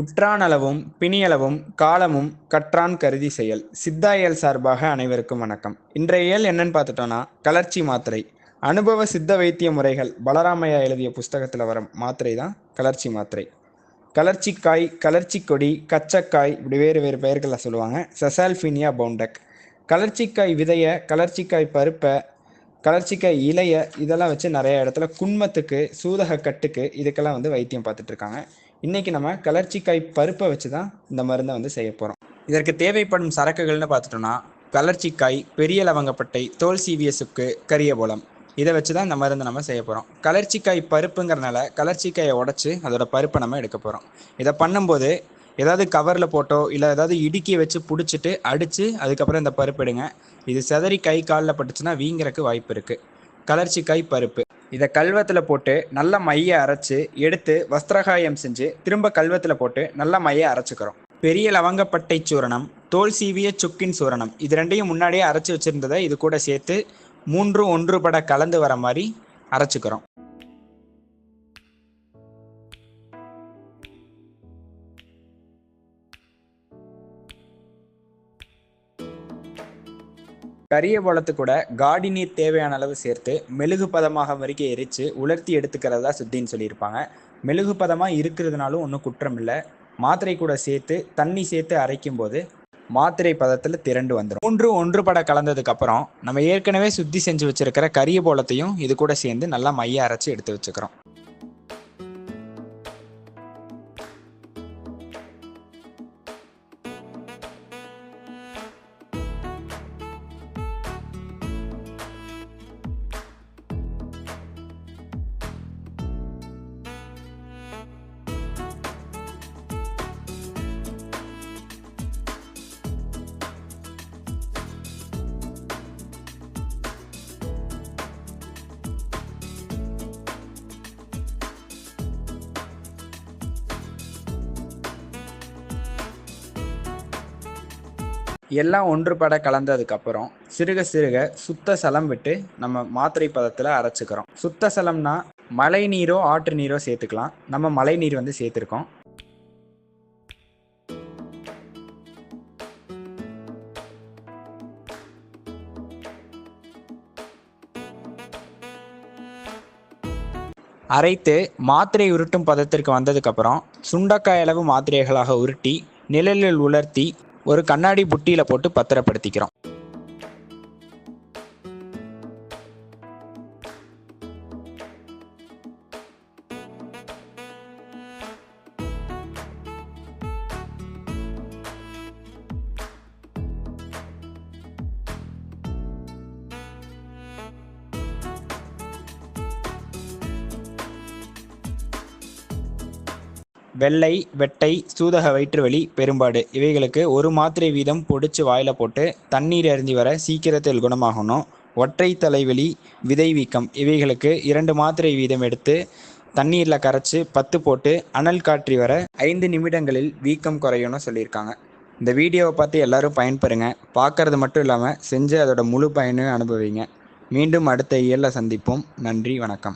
உற்றானளவும் பிணியளவும் காலமும் கற்றான் கருதி செயல். சித்தா இயல் சார்பாக அனைவருக்கும் வணக்கம். இன்றைய இயல் என்னன்னு பார்த்துட்டோம்னா கலர்ச்சி மாத்திரை. அனுபவ சித்த வைத்திய முறைகள் பலராமையா எழுதிய புஸ்தகத்தில் வர மாத்திரை தான் கலர்ச்சி மாத்திரை. கலர்ச்சிக்காய் கலர்ச்சி கொடி கச்சக்காய் இப்படி வேறு வேறு பெயர்களில் சொல்லுவாங்க. செசால்ஃபினியா பவுண்டக். கலர்ச்சிக்காய் விதைய கலர்ச்சிக்காய் பருப்பை கலர்ச்சிக்காய் இலைய இதெல்லாம் வச்சு நிறைய இடத்துல குன்மத்துக்கு சூதக கட்டுக்கு இதுக்கெல்லாம் வந்து வைத்தியம் பார்த்துட்டு இருக்காங்க. இன்னைக்கு நம்ம கலர்ச்சிக்காய் பருப்பை வச்சு தான் இந்த மருந்தை வந்து செய்ய போகிறோம் இதற்கு தேவைப்படும் சரக்குகள்னு பார்த்துட்டோம்னா கலர்ச்சிக்காய் பெரிய லவங்கப்பட்டை தோல் சீவிய சுக்கு கரியபோலம் இதை வச்சு தான் இந்த மருந்தை நம்ம செய்ய போகிறோம் கலர்ச்சிக்காய் பருப்புங்கிறனால கலர்ச்சிக்காயை உடச்சி அதோட பருப்பை நம்ம எடுக்க போகிறோம் இதை பண்ணும்போது ஏதாவது கவரில் போட்டோ இல்லை ஏதாவது இடுக்கி வச்சு பிடிச்சிட்டு அடித்து அதுக்கப்புறம் இந்த பருப்பு எடுங்க. இது செதறி கை காலில் பட்டுச்சுன்னா வீங்கிறக்கு வாய்ப்பு இருக்குது கலர்ச்சிக்காய் பருப்பு. இதை கல்வத்தில் போட்டு நல்ல மைய அரைச்சு எடுத்து வஸ்திரகாயம் செஞ்சு திரும்ப கல்வத்தில் போட்டு நல்ல மைய அரைச்சிக்கிறோம். பெரிய லவங்கப்பட்டை சூரணம் தோல் சீவிய சுக்கின் சூரணம் இது ரெண்டையும் முன்னாடியே அரைச்சி வச்சுருந்ததை இது கூட சேர்த்து மூன்று ஒன்றுபட கலந்து வர மாதிரி அரைச்சிக்கிறோம். கரிய பழத்து கூட காடி நீர் தேவையான அளவு சேர்த்து மெழுகு பதமாக வரைக்கும் எரித்து உலர்த்தி எடுத்துக்கிறதா சுத்தின்னு சொல்லியிருப்பாங்க. மெழுகு பதமாக இருக்கிறதுனாலும் ஒன்றும் குற்றம் இல்லை மாத்திரை கூட சேர்த்து தண்ணி சேர்த்து அரைக்கும் போது மாத்திரை பதத்தில் திரண்டு வந்துடும் மூன்று ஒன்றுபட கலந்ததுக்கு அப்புறம் நம்ம ஏற்கனவே சுத்தி செஞ்சு வச்சிருக்கிற கரிய போலத்தையும் இது கூட சேர்ந்து நல்லா மைய அரைச்சி எடுத்து வச்சுக்கிறோம். எல்லாம் ஒன்றுபட கலந்ததுக்கப்புறம் சிறுக சிறுக சுத்த சலம் விட்டு நம்ம மாத்திரை பதத்தில் அரைச்சிக்கிறோம். சுத்த சலம்னா மழை நீரோ ஆற்று நீரோ சேர்த்துக்கலாம். நம்ம மழை நீர் வந்து சேர்த்துருக்கோம். அரைத்து மாத்திரை உருட்டும் பதத்திற்கு வந்ததுக்கப்புறம் சுண்டக்காய் அளவு மாத்திரைகளாக உருட்டி நிழலில் உலர்த்தி ஒரு கண்ணாடி புட்டியில் போட்டு பத்திரப்படுத்திக்கிறோம். வெள்ளை வெட்டை சூதக வயிற்றுவலி பெரும்பாடு. இவைகளுக்கு ஒரு மாத்திரை வீதம் பொடிச்சு வாயில் போட்டு தண்ணீர் அருந்தி வர சீக்கிரத்தில் குணமாகணும். ஒற்றை தலைவலி விதை வீக்கம். இவைகளுக்கு இரண்டு மாத்திரை வீதம் எடுத்து தண்ணீரில் கரைச்சி பத்து போட்டு அனல் காற்றி வர ஐந்து நிமிடங்களில் வீக்கம் குறையும்னு சொல்லியிருக்காங்க. இந்த வீடியோவை பார்த்து எல்லாரும் பயன்பெறுங்க. பார்க்கறது மட்டும் இல்லாமல் செஞ்சு அதோட முழு பயனையும் அனுபவிங்க. மீண்டும் அடுத்த இயலில் சந்திப்போம். நன்றி வணக்கம்.